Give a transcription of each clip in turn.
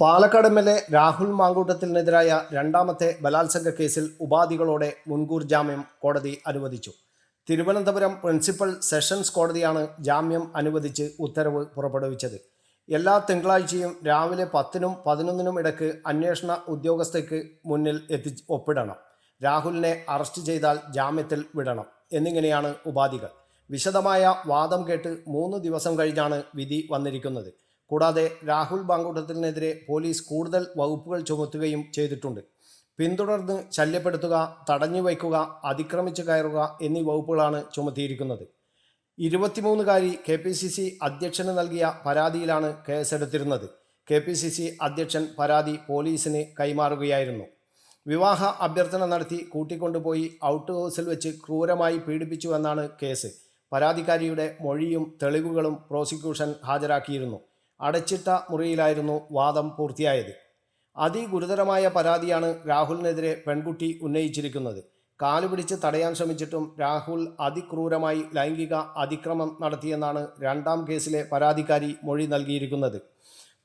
Palakkad M L A Rahul മാങ്കൂട്ടത്തിനെതിരായ രണ്ടാമത്തെ ബലാത്സംഗ കേസിൽ ഉപാധികളോടെ മുൻകൂർ ജാമ്യം കോടതി അനുവദിച്ചു. തിരുവനന്തപുരം പ്രിൻസിപ്പൽ സെഷൻസ് കോടതിയാണ് ജാമ്യം അനുവദിച്ച് ഉത്തരവ് പുറപ്പെടുവിച്ചത്. എല്ലാ തിങ്കളാഴ്ചയും രാവിലെ പത്തിനും പതിനൊന്നിനും ഇടയ്ക്ക് അന്വേഷണ ഉദ്യോഗസ്ഥയ്ക്ക് മുന്നിൽ എത്തി ഒപ്പിടണം. രാഹുലിനെ അറസ്റ്റ് ചെയ്താൽ ജാമ്യത്തിൽ വിടണം എന്നിങ്ങനെയാണ് ഉപാധികൾ. വിശദമായ വാദം കേട്ട് മൂന്ന് ദിവസം കഴിഞ്ഞാണ് വിധി വന്നിരിക്കുന്നത്. കൂടാതെ രാഹുൽ ബാങ്കൂട്ടത്തിനെതിരെ പോലീസ് കൂടുതൽ വകുപ്പുകൾ ചുമത്തുകയും ചെയ്തിട്ടുണ്ട്. പിന്തുടർന്ന് ശല്യപ്പെടുത്തുക തടഞ്ഞു വയ്ക്കുക അതിക്രമിച്ച് കയറുക എന്നീ വകുപ്പുകളാണ് ചുമത്തിയിരിക്കുന്നത്. ഇരുപത്തിമൂന്നുകാരി കെ പി സി സി അധ്യക്ഷന് നൽകിയ പരാതിയിലാണ് കേസെടുത്തിരുന്നത്. കെ പി സി സി അധ്യക്ഷൻ പരാതി പോലീസിന് കൈമാറുകയായിരുന്നു. വിവാഹ അഭ്യർത്ഥന നടത്തി കൂട്ടിക്കൊണ്ടുപോയി ഔട്ട് ഹൗസിൽ വെച്ച് ക്രൂരമായി പീഡിപ്പിച്ചു എന്നാണ് കേസ്. പരാതിക്കാരിയുടെ മൊഴിയും തെളിവുകളും പ്രോസിക്യൂഷൻ ഹാജരാക്കിയിരുന്നു. അടച്ചിട്ട മുറിയിലായിരുന്നു വാദം പൂർത്തിയായത്. അതിഗുരുതരമായ പരാതിയാണ് രാഹുലിനെതിരെ പെൺകുട്ടി ഉന്നയിച്ചിരിക്കുന്നത്. കാലുപിടിച്ച് തടയാൻ ശ്രമിച്ചിട്ടും രാഹുൽ അതിക്രൂരമായി ലൈംഗിക അതിക്രമം നടത്തിയെന്നാണ് രണ്ടാം കേസിലെ പരാതിക്കാരി മൊഴി നൽകിയിരിക്കുന്നത്.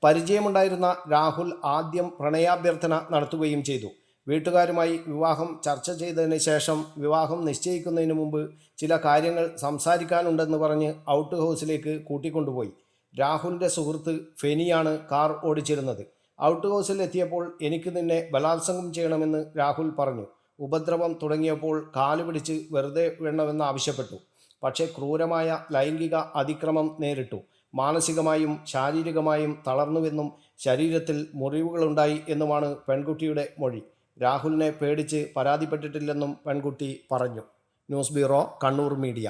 പരിചയമുണ്ടായിരുന്ന രാഹുൽ ആദ്യം പ്രണയാഭ്യർത്ഥന നടത്തുകയും ചെയ്തു. വീട്ടുകാരുമായി വിവാഹം ചർച്ച ചെയ്തതിന് ശേഷം വിവാഹം നിശ്ചയിക്കുന്നതിന് മുമ്പ് ചില കാര്യങ്ങൾ സംസാരിക്കാനുണ്ടെന്ന് പറഞ്ഞ് ഔട്ട് ഹൗസിലേക്ക് കൂട്ടിക്കൊണ്ടുപോയി. രാഹുലിന്റെ സുഹൃത്ത് ഫെനിയാണ് കാർ ഓടിച്ചിരുന്നത്. ഔട്ട് ഹൗസിൽ എത്തിയപ്പോൾ എനിക്ക് നിന്നെ ബലാത്സംഗം ചെയ്യണമെന്ന് രാഹുൽ പറഞ്ഞു. ഉപദ്രവം തുടങ്ങിയപ്പോൾ കാലുപിടിച്ച് വെറുതെ വേണമെന്ന് ആവശ്യപ്പെട്ടു. പക്ഷേ ക്രൂരമായ ലൈംഗിക അതിക്രമം നേരിട്ടു. മാനസികമായും ശാരീരികമായും തളർന്നുവെന്നും ശരീരത്തിൽ മുറിവുകളുണ്ടായി എന്നുമാണ് പെൺകുട്ടിയുടെ മൊഴി. രാഹുലിനെ പേടിച്ച് പരാതിപ്പെട്ടിട്ടില്ലെന്നും പെൺകുട്ടി പറഞ്ഞു. News bureau Kannur media.